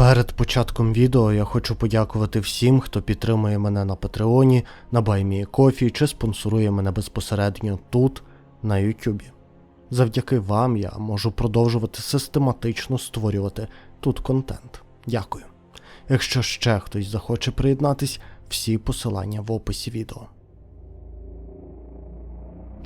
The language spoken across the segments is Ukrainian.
Перед початком відео я хочу подякувати всім, хто підтримує мене на Патреоні, на BuyMeCoffee чи спонсорує мене безпосередньо тут, на Ютубі. Завдяки вам я можу продовжувати систематично створювати тут контент. Дякую. Якщо ще хтось захоче приєднатись, всі посилання в описі відео.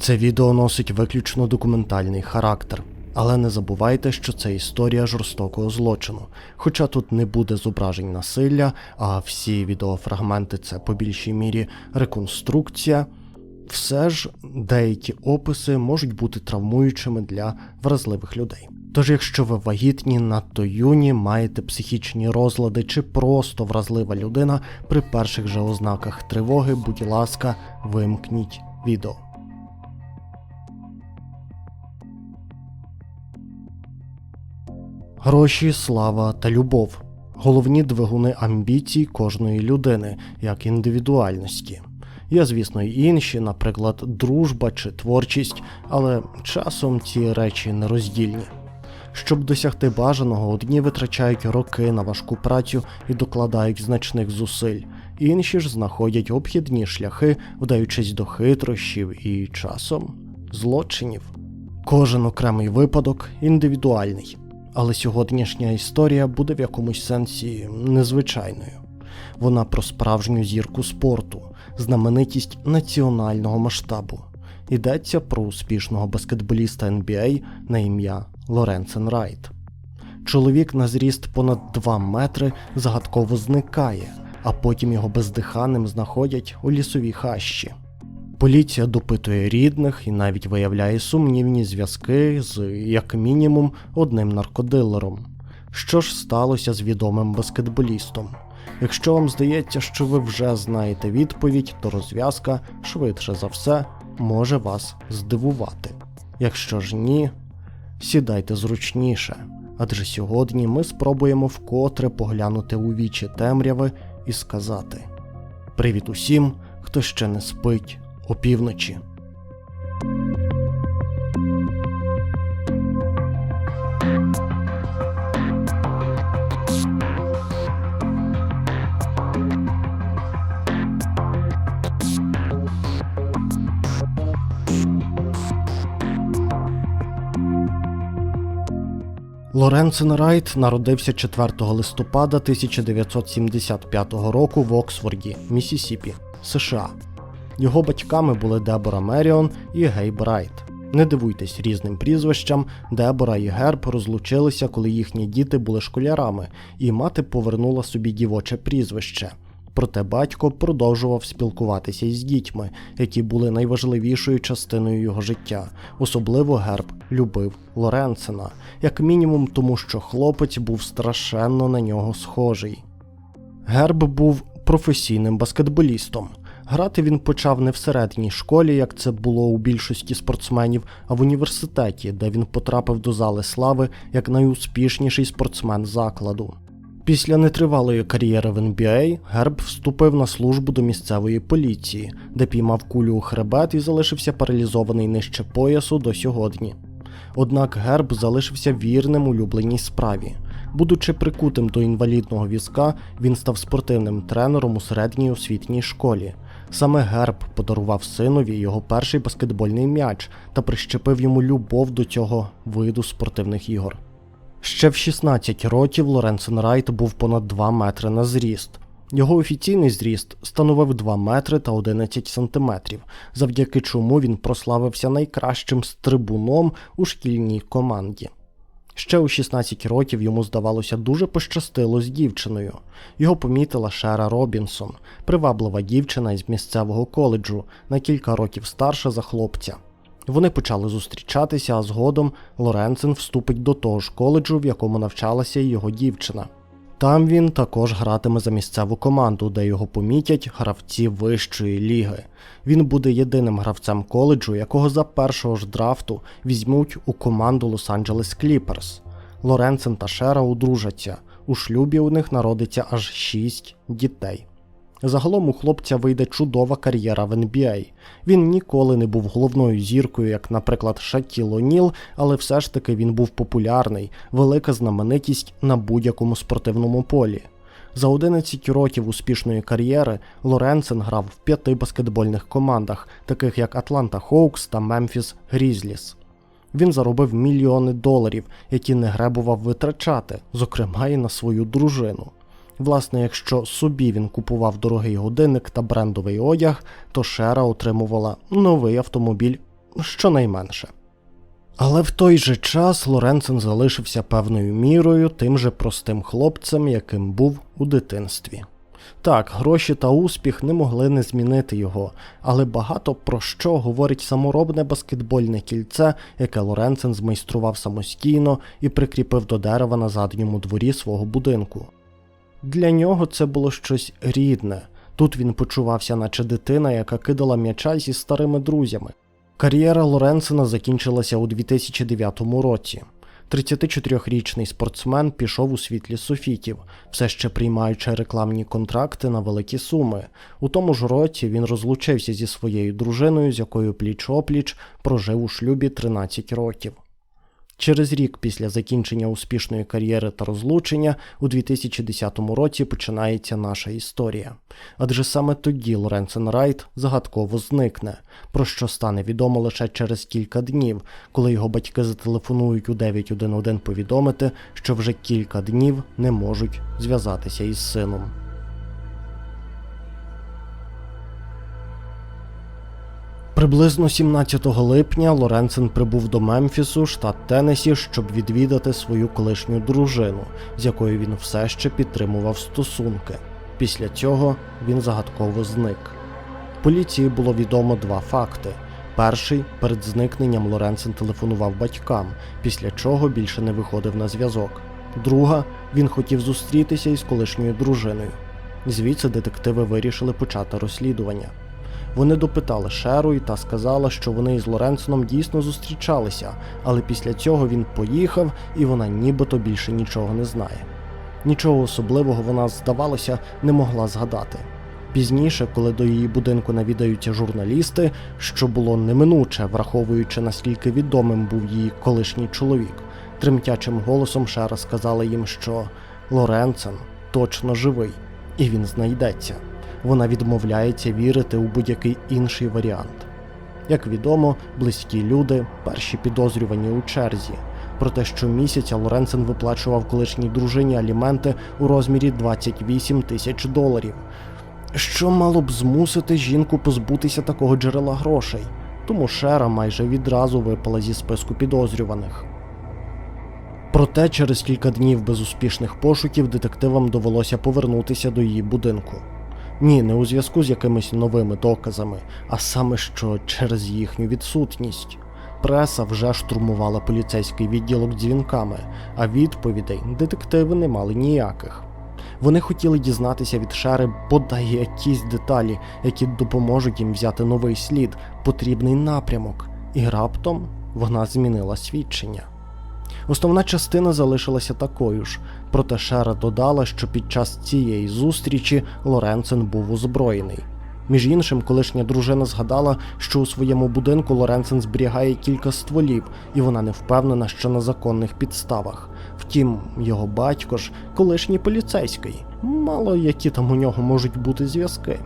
Це відео носить виключно документальний характер, але не забувайте, що це історія жорстокого злочину. Хоча тут не буде зображень насилля, а всі відеофрагменти це по більшій мірі реконструкція. Все ж деякі описи можуть бути травмуючими для вразливих людей. Тож, якщо ви вагітні, надто юні, маєте психічні розлади чи просто вразлива людина, при перших же ознаках тривоги, будь ласка, вимкніть відео. Гроші, слава та любов головні двигуни амбіцій кожної людини, як індивідуальності. Є, звісно, і інші, наприклад, дружба чи творчість, але часом ці речі нероздільні. Щоб досягти бажаного, одні витрачають роки на важку працю і докладають значних зусиль, інші ж знаходять обхідні шляхи, вдаючись до хитрощів і часом злочинів. Кожен окремий випадок індивідуальний, але сьогоднішня історія буде в якомусь сенсі незвичайною. Вона про справжню зірку спорту, знаменитість національного масштабу. Йдеться про успішного баскетболіста NBA на ім'я Лоренсен Райт. Чоловік на зріст понад 2 метри загадково зникає, а потім його бездиханним знаходять у лісовій хащі. Поліція допитує рідних і навіть виявляє сумнівні зв'язки з, як мінімум, одним наркодилером. Що ж сталося з відомим баскетболістом? Якщо вам здається, що ви вже знаєте відповідь, то розв'язка, швидше за все, може вас здивувати. Якщо ж ні, сідайте зручніше, адже сьогодні ми спробуємо вкотре поглянути у вічі темряви і сказати: Привіт усім, хто ще не спить опівночі. Лоренсен Райт народився 4 листопада 1975 року в Оксфорді, Міссісіпі, США. Його батьками були Дебора Меріон і Гейб Райт. Не дивуйтесь різним прізвищам, Дебора і Герб розлучилися, коли їхні діти були школярами, і мати повернула собі дівоче прізвище. Проте батько продовжував спілкуватися із дітьми, які були найважливішою частиною його життя. Особливо Герб любив Лоренсена, як мінімум, тому що хлопець був страшенно на нього схожий. Герб був професійним баскетболістом. Грати він почав не в середній школі, як це було у більшості спортсменів, а в університеті, де він потрапив до зали слави як найуспішніший спортсмен закладу. Після нетривалої кар'єри в NBA Герб вступив на службу до місцевої поліції, де піймав кулю у хребет і залишився паралізований нижче поясу до сьогодні. Однак Герб залишився вірним улюбленій справі. Будучи прикутим до інвалідного візка, він став спортивним тренером у середній освітній школі. Саме Герб подарував синові його перший баскетбольний м'яч та прищепив йому любов до цього виду спортивних ігор. Ще в 16 років Лоренсен Райт був понад 2 метри на зріст. Його офіційний зріст становив 2 метри та 11 сантиметрів, завдяки чому він прославився найкращим стрибуном у шкільній команді. Ще у 16 років йому здавалося дуже пощастило з дівчиною. Його помітила Шера Робінсон, приваблива дівчина із місцевого коледжу, на кілька років старша за хлопця. Вони почали зустрічатися, а згодом Лоренцин вступить до того ж коледжу, в якому навчалася його дівчина. Там він також гратиме за місцеву команду, де його помітять гравці вищої ліги. Він буде єдиним гравцем коледжу, якого за першого ж драфту візьмуть у команду Лос-Анджелес Кліперс. Лоренцен та Шера одружаться. У шлюбі у них народиться аж шість дітей. Загалом у хлопця вийде чудова кар'єра в NBA. Він ніколи не був головною зіркою, як, наприклад, Шакіл О'Ніл, але все ж таки він був популярний, велика знаменитість на будь-якому спортивному полі. За 11 років успішної кар'єри Лоренсен грав в п'яти баскетбольних командах, таких як Атланта Хоукс та Мемфіс Грізліс. Він заробив мільйони доларів, які не гребував витрачати, зокрема і на свою дружину. Власне, якщо собі він купував дорогий годинник та брендовий одяг, то Шера отримувала новий автомобіль щонайменше. Але в той же час Лоренцен залишився певною мірою тим же простим хлопцем, яким був у дитинстві. Так, гроші та успіх не могли не змінити його, але багато про що говорить саморобне баскетбольне кільце, яке Лоренцен змайстрував самостійно і прикріпив до дерева на задньому дворі свого будинку. Для нього це було щось рідне. Тут він почувався, наче дитина, яка кидала м'яча зі старими друзями. Кар'єра Лоренсена закінчилася у 2009 році. 34-річний спортсмен пішов у світлі софітів, все ще приймаючи рекламні контракти на великі суми. У тому ж році він розлучився зі своєю дружиною, з якою пліч опліч прожив у шлюбі 13 років. Через рік після закінчення успішної кар'єри та розлучення у 2010 році починається наша історія. Адже саме тоді Лоренсен Райт загадково зникне, про що стане відомо лише через кілька днів, коли його батьки зателефонують у 911 повідомити, що вже кілька днів не можуть зв'язатися із сином. Приблизно 17 липня Лоренсен прибув до Мемфісу, штат Теннесі, щоб відвідати свою колишню дружину, з якою він все ще підтримував стосунки. Після цього він загадково зник. Поліції було відомо два факти. Перший перед зникненням Лоренсен телефонував батькам, після чого більше не виходив на зв'язок. Друга, він хотів зустрітися із колишньою дружиною. Звідси детективи вирішили почати розслідування. Вони допитали Шеру та сказала, що вони із Лоренсоном дійсно зустрічалися, але після цього він поїхав і вона нібито більше нічого не знає. Нічого особливого вона, здавалося, не могла згадати. Пізніше, коли до її будинку навідаються журналісти, що було неминуче, враховуючи наскільки відомим був її колишній чоловік, тремтячим голосом Шера сказала їм, що Лоренцен точно живий, і він знайдеться вона відмовляється вірити у будь-який інший варіант. Як відомо, близькі люди перші підозрювані у черзі. Проте щомісяця Лоренсен виплачував колишній дружині аліменти у розмірі 28 тисяч доларів, що мало б змусити жінку позбутися такого джерела грошей, тому Шера майже відразу випала зі списку підозрюваних. Проте через кілька днів безуспішних пошуків детективам довелося повернутися до її будинку. Ні, не у зв'язку з якимись новими доказами, а саме що через їхню відсутність. Преса вже штурмувала поліцейський відділок дзвінками, а відповідей детективи не мали ніяких. Вони хотіли дізнатися від Шери бодай якісь деталі, які допоможуть їм взяти новий слід, потрібний напрямок, і раптом вона змінила свідчення. Основна частина залишилася такою ж, проте Шера додала, що під час цієї зустрічі Лоренцен був озброєний. Між іншим, колишня дружина згадала, що у своєму будинку Лоренцен зберігає кілька стволів, і вона не впевнена, що на законних підставах. Втім, його батько ж колишній поліцейський, мало які там у нього можуть бути зв'язки.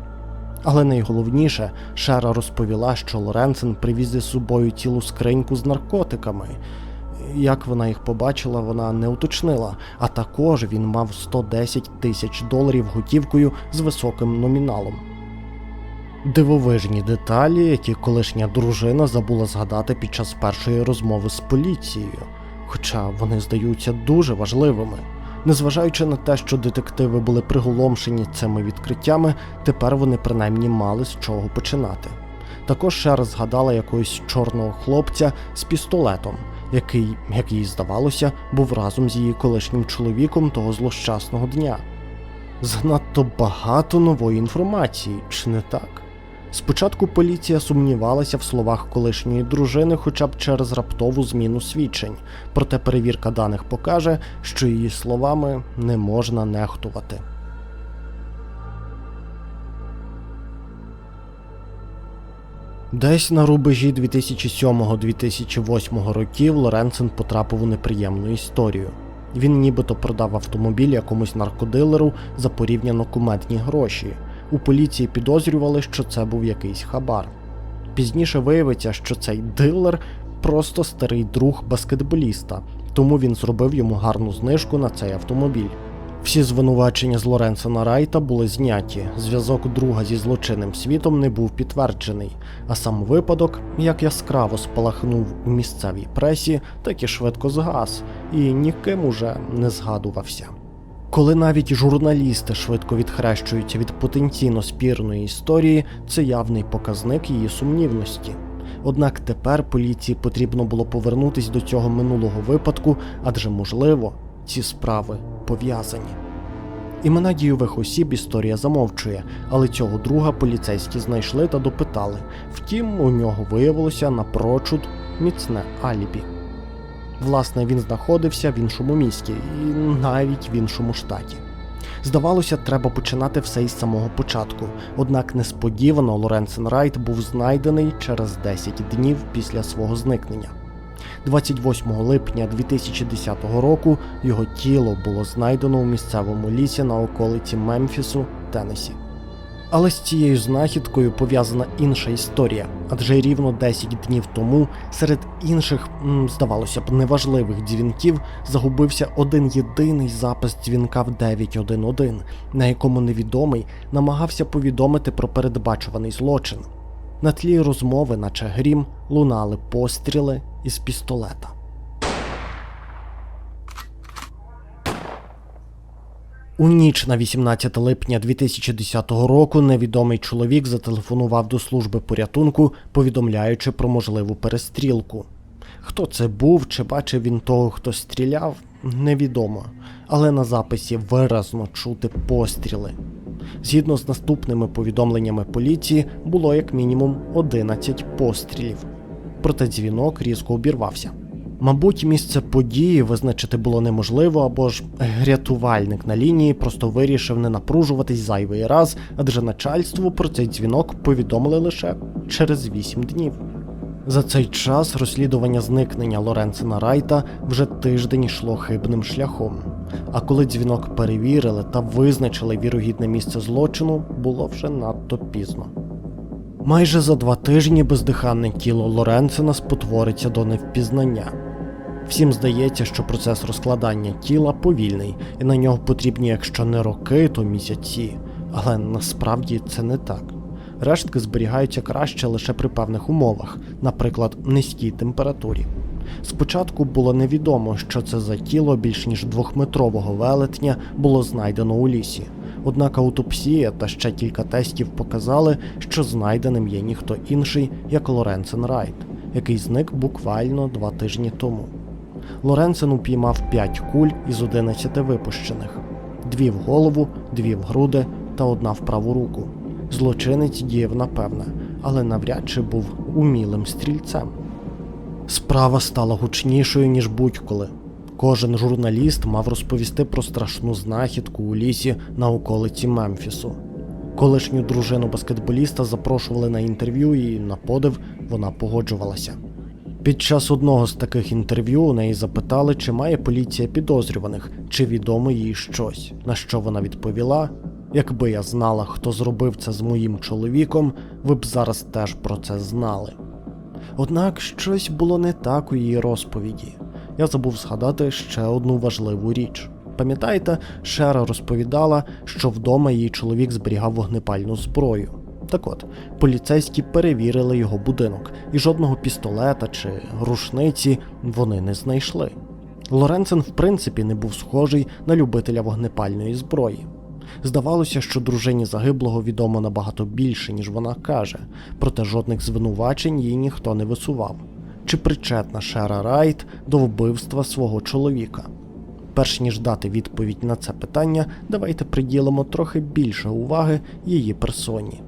Але найголовніше, Шера розповіла, що Лоренцен привіз із собою цілу скриньку з наркотиками. Як вона їх побачила, вона не уточнила. А також він мав 110 тисяч доларів готівкою з високим номіналом. Дивовижні деталі, які колишня дружина забула згадати під час першої розмови з поліцією, хоча вони здаються дуже важливими. Незважаючи на те, що детективи були приголомшені цими відкриттями, тепер вони принаймні мали з чого починати. Також Шер згадала якогось чорного хлопця з пістолетом, який, як їй здавалося, був разом з її колишнім чоловіком того злощасного дня. Занадто багато нової інформації, чи не так? Спочатку поліція сумнівалася в словах колишньої дружини хоча б через раптову зміну свідчень, проте перевірка даних покаже, що її словами не можна нехтувати. Десь на рубежі 2007-2008 років Лоренцен потрапив у неприємну історію. Він нібито продав автомобіль якомусь наркодилеру за порівняно кумедні гроші. У поліції підозрювали, що це був якийсь хабар. Пізніше виявиться, що цей дилер просто старий друг баскетболіста, тому він зробив йому гарну знижку на цей автомобіль. Всі звинувачення з Лоренсона Райта були зняті. Зв'язок друга зі злочинним світом не був підтверджений, а сам випадок як яскраво спалахнув у місцевій пресі, так і швидко згас, і ніким уже не згадувався. Коли навіть журналісти швидко відхрещуються від потенційно спірної історії, це явний показник її сумнівності. Однак тепер поліції потрібно було повернутись до цього минулого випадку, адже можливо, ці справи пов'язані. Імена дійових осіб історія замовчує, але цього друга поліцейські знайшли та допитали. Втім, у нього виявилося напрочуд міцне алібі. Власне, він знаходився в іншому місті і навіть в іншому штаті. Здавалося, треба починати все із самого початку, однак несподівано Лоренсен Райт був знайдений через 10 днів після свого зникнення. 28 липня 2010 року його тіло було знайдено у місцевому лісі на околиці Мемфісу, Теннесі. Але з цією знахідкою пов'язана інша історія, адже рівно 10 днів тому серед інших, здавалося б, неважливих дзвінків загубився один єдиний запис дзвінка в 911, на якому невідомий намагався повідомити про передбачуваний злочин. На тлі розмови, наче грім, лунали постріли із пістолета. У ніч на 18 липня 2010 року невідомий чоловік зателефонував до служби порятунку, повідомляючи про можливу перестрілку. Хто це був, чи бачив він того, хто стріляв, невідомо, але на записі виразно чути постріли. Згідно з наступними повідомленнями поліції, було як мінімум 11 пострілів. Проте дзвінок різко обірвався. Мабуть, місце події визначити було неможливо, або ж рятувальник на лінії просто вирішив не напружуватись зайвий раз, адже начальству про цей дзвінок повідомили лише через 8 днів. За цей час розслідування зникнення Лоренцена Райта вже тиждень йшло хибним шляхом. А коли дзвінок перевірили та визначили вірогідне місце злочину, було вже надто пізно. Майже за два тижні бездиханне тіло Лоренцена спотвориться до невпізнання. Всім здається, що процес розкладання тіла повільний, і на нього потрібні, якщо не роки, то місяці. Але насправді це не так. Рештки зберігаються краще лише при певних умовах, наприклад, низькій температурі. Спочатку було невідомо, що це за тіло більш ніж двохметрового велетня було знайдено у лісі. Однак аутопсія та ще кілька тестів показали, що знайденим є ніхто інший, як Лоренцен Райт, який зник буквально два тижні тому. Лоренцен упіймав 5 куль із 11 випущених: дві в голову, дві в груди та одна в праву руку. Злочинець діяв напевне, але навряд чи був умілим стрільцем. Справа стала гучнішою, ніж будь-коли. Кожен журналіст мав розповісти про страшну знахідку у лісі на околиці Мемфісу. Колишню дружину баскетболіста запрошували на інтерв'ю, і на подив вона погоджувалася. Під час одного з таких інтерв'ю у неї запитали, чи має поліція підозрюваних, чи відомо їй щось. На що вона відповіла: Якби я знала, хто зробив це з моїм чоловіком, ви б зараз теж про це знали. Однак щось було не так у її розповіді. Я забув згадати ще одну важливу річ. Пам'ятаєте, Шера розповідала, що вдома її чоловік зберігав вогнепальну зброю. Так от, поліцейські перевірили його будинок, і жодного пістолета чи рушниці вони не знайшли. Лоренцен, в принципі, не був схожий на любителя вогнепальної зброї. Здавалося, що дружині загиблого відомо набагато більше, ніж вона каже, проте жодних звинувачень їй ніхто не висував. Чи причетна Шера Райт до вбивства свого чоловіка? Перш ніж дати відповідь на це питання, давайте приділимо трохи більше уваги її персоні.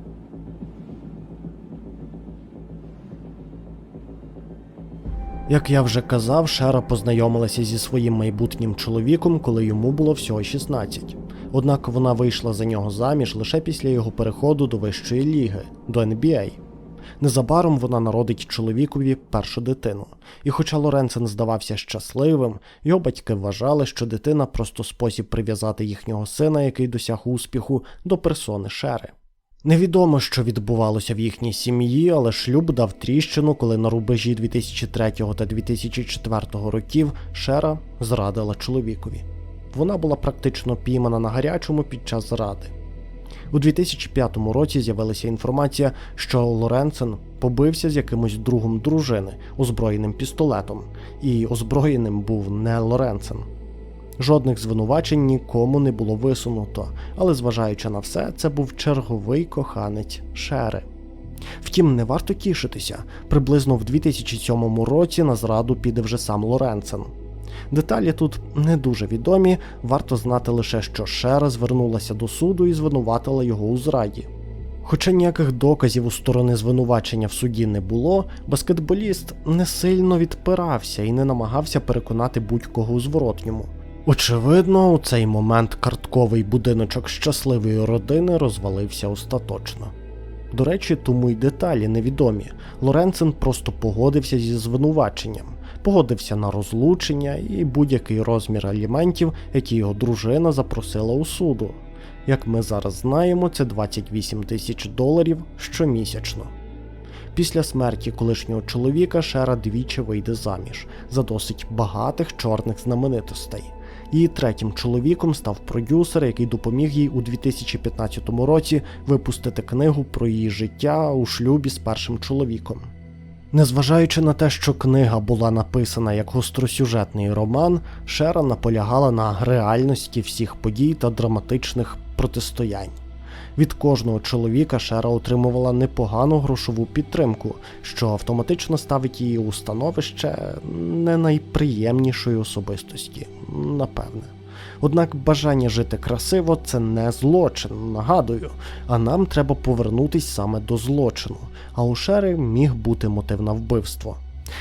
Як я вже казав, Шера познайомилася зі своїм майбутнім чоловіком, коли йому було всього 16. Однак вона вийшла за нього заміж лише після його переходу до вищої ліги, до NBA. Незабаром вона народить чоловікові першу дитину. І хоча Лоренцен здавався щасливим, його батьки вважали, що дитина просто спосіб прив'язати їхнього сина, який досяг успіху, до персони Шери. Невідомо, що відбувалося в їхній сім'ї, але шлюб дав тріщину, коли на рубежі 2003 та 2004 років Шера зрадила чоловікові. Вона була практично піймана на гарячому під час зради. У 2005 році з'явилася інформація, що Лоренцен побився з якимось другом дружини озброєним пістолетом, і озброєним був не Лоренцен. Жодних звинувачень нікому не було висунуто, але зважаючи на все, це був черговий коханець Шери. Втім, не варто тішитися. Приблизно в 2007 році на зраду піде вже сам Лоренцен. Деталі тут не дуже відомі, варто знати лише, що Шера звернулася до суду і звинуватила його у зраді. Хоча ніяких доказів у сторони звинувачення в суді не було, баскетболіст не сильно відпирався і не намагався переконати будь-кого у зворотньому. Очевидно, у цей момент картковий будиночок щасливої родини розвалився остаточно. До речі, тому й деталі невідомі. Лоренцен просто погодився зі звинуваченням, погодився на розлучення і будь-який розмір аліментів, які його дружина запросила у суду. Як ми зараз знаємо, це 28 тисяч доларів щомісячно. Після смерті колишнього чоловіка Шера двічі вийде заміж за досить багатих чорних знаменитостей. Її третім чоловіком став продюсер, який допоміг їй у 2015 році випустити книгу про її життя у шлюбі з першим чоловіком. Незважаючи на те, що книга була написана як гостросюжетний роман, Шера наполягала на реальності всіх подій та драматичних протистоянь. Від кожного чоловіка Шера отримувала непогану грошову підтримку, що автоматично ставить її у становище не найприємнішої особистості, напевне. Однак бажання жити красиво це не злочин, нагадую, а нам треба повернутись саме до злочину. А у Шери міг бути мотив на вбивство.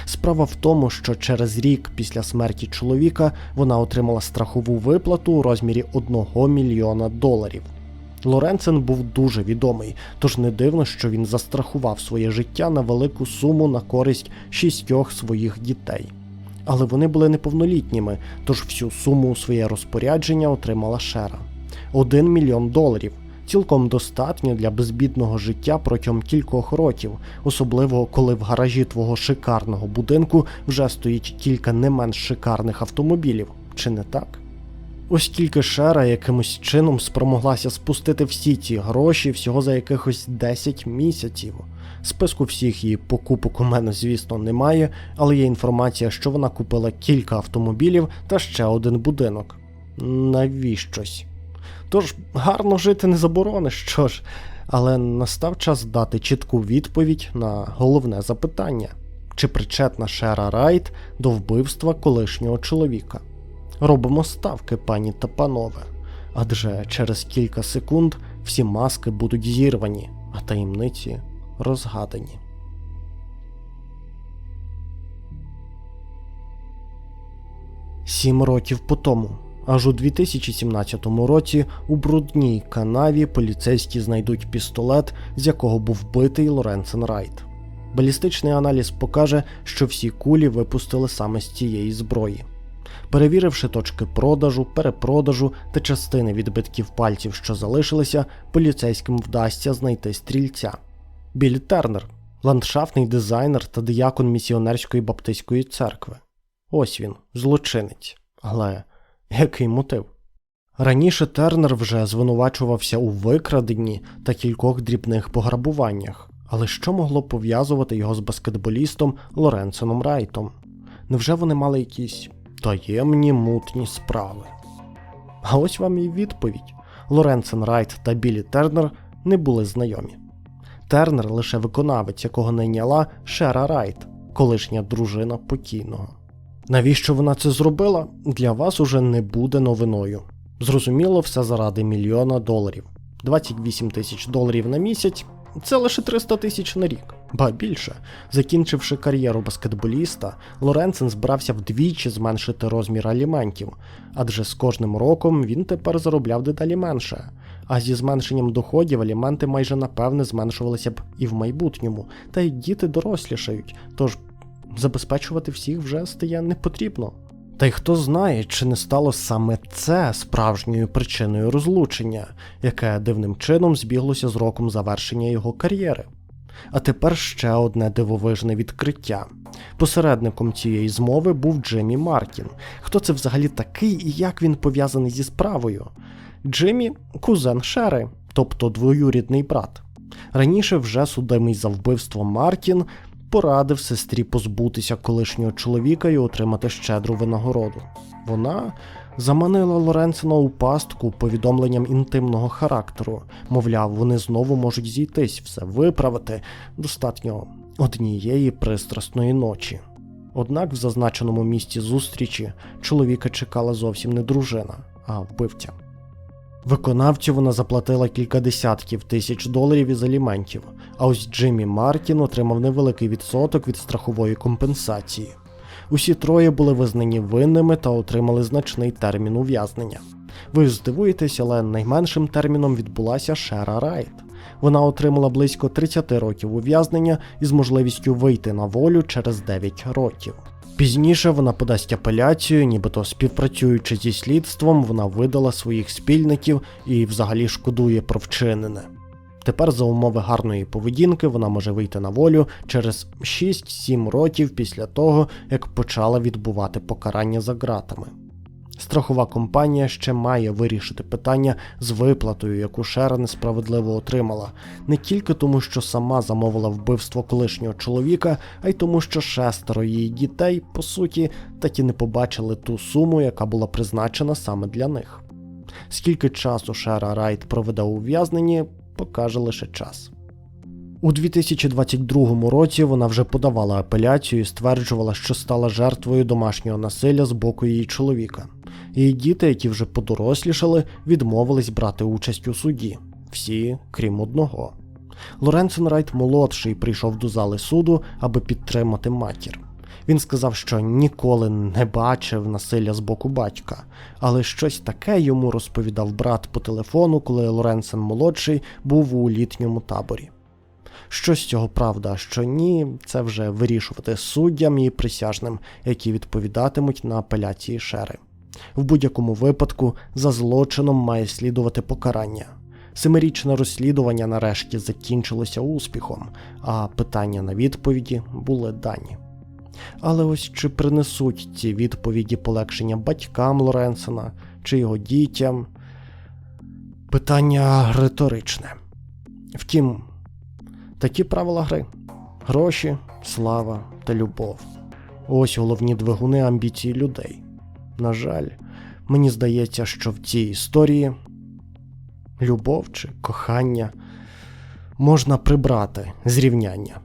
Справа в тому, що через рік після смерті чоловіка вона отримала страхову виплату у розмірі 1 мільйона доларів. Лоренцен був дуже відомий, тож не дивно, що він застрахував своє життя на велику суму на користь шістьох своїх дітей. Але вони були неповнолітніми, тож всю суму у своє розпорядження отримала Шера. Один мільйон доларів. Цілком достатньо для безбідного життя протягом кількох років, особливо коли в гаражі твого шикарного будинку вже стоїть кілька не менш шикарних автомобілів, чи не так? Оскільки Шера якимось чином спромоглася спустити всі ці гроші всього за якихось 10 місяців. Списку всіх її покупок у мене, звісно, немає, але є інформація, що вона купила кілька автомобілів та ще один будинок. Навіщось? Тож гарно жити не заборониш, що ж, але настав час дати чітку відповідь на головне запитання: чи причетна Шера Райт до вбивства колишнього чоловіка? Робимо ставки, пані та панове, адже через кілька секунд всі маски будуть зірвані, а таємниці розгадані. Сім років по тому, аж у 2017 році, у брудній канаві поліцейські знайдуть пістолет, з якого був вбитий Лоренсен Райт. Балістичний аналіз покаже, що всі кулі випустили саме з цієї зброї. Перевіривши точки продажу, перепродажу та частини відбитків пальців, що залишилися, поліцейським вдасться знайти стрільця. Білі Тернер, ландшафтний дизайнер та диякон місіонерської баптистської церкви. Ось він, злочинець. Але який мотив? Раніше Тернер вже звинувачувався у викраденні та кількох дрібних пограбуваннях. Але що могло пов'язувати його з баскетболістом Лоренсоном Райтом? Невже вони мали якісь таємні мутні справи? А ось вам і відповідь: Лоренсен Райт та Білі Тернер не були знайомі. Тернер лише виконавець, якого найняла Шера Райт, колишня дружина покійного. Навіщо вона це зробила? Для вас уже не буде новиною. Зрозуміло, все заради мільйона доларів. 28 тисяч доларів на місяць це лише 300 тисяч на рік. Ба більше, закінчивши кар'єру баскетболіста, Лоренцен збирався вдвічі зменшити розмір аліментів, адже з кожним роком він тепер заробляв дедалі менше. А зі зменшенням доходів аліменти майже напевне зменшувалися б і в майбутньому, та й діти дорослішають, тож забезпечувати всіх вже стає не потрібно. Та й хто знає, чи не стало саме це справжньою причиною розлучення, яке дивним чином збіглося з роком завершення його кар'єри. А тепер ще одне дивовижне відкриття. Посередником цієї змови був Джиммі Мартін. Хто це взагалі такий і як він пов'язаний зі справою? Джиммі кузен Шери, тобто двоюрідний брат. Раніше вже судимий за вбивство Мартін порадив сестрі позбутися колишнього чоловіка і отримати щедру винагороду. Вона заманила Лоренсона у пастку повідомленням інтимного характеру. Мовляв, вони знову можуть зійтись, все виправити достатньо однієї пристрасної ночі. Однак в зазначеному місці зустрічі чоловіка чекала зовсім не дружина, а вбивця. Виконавцю вона заплатила кілька десятків тисяч доларів із аліментів, а ось Джиммі Мартін отримав невеликий відсоток від страхової компенсації. Усі троє були визнані винними та отримали значний термін ув'язнення. Ви здивуєтесь, але найменшим терміном відбулася Шера Райт. Вона отримала близько 30 років ув'язнення із можливістю вийти на волю через 9 років. Пізніше вона подасть апеляцію, нібито співпрацюючи зі слідством, вона видала своїх спільників і взагалі шкодує про вчинене. Тепер за умови гарної поведінки вона може вийти на волю через 6-7 років після того, як почала відбувати покарання за ґратами. Страхова компанія ще має вирішити питання з виплатою, яку Шера несправедливо отримала, не тільки тому, що сама замовила вбивство колишнього чоловіка, а й тому, що шестеро її дітей, по суті, так і не побачили ту суму, яка була призначена саме для них. Скільки часу Шера Райт проведе у ув'язненні, покаже лише час. У 2022 році вона вже подавала апеляцію і стверджувала, що стала жертвою домашнього насилля з боку її чоловіка. Її діти, які вже подорослішали, відмовились брати участь у суді. Всі, крім одного. Лоренсон Райт молодший прийшов до зали суду, аби підтримати матір. Він сказав, що ніколи не бачив насилля з боку батька, але щось таке йому розповідав брат по телефону, коли Лоренсен молодший був у літньому таборі. Що з цього правда, а що ні, це вже вирішувати суддям і присяжним, які відповідатимуть на апеляції шери. В будь-якому випадку за злочином має слідувати покарання. Семирічне розслідування нарешті закінчилося успіхом, а питання на відповіді були дані. Але ось чи принесуть ці відповіді полегшення батькам Лоренсона чи його дітям? Питання риторичне. Втім, такі правила гри: гроші, слава та любов. Ось головні двигуни амбіцій людей. На жаль, мені здається, що в цій історії любов чи кохання можна прибрати зрівняння.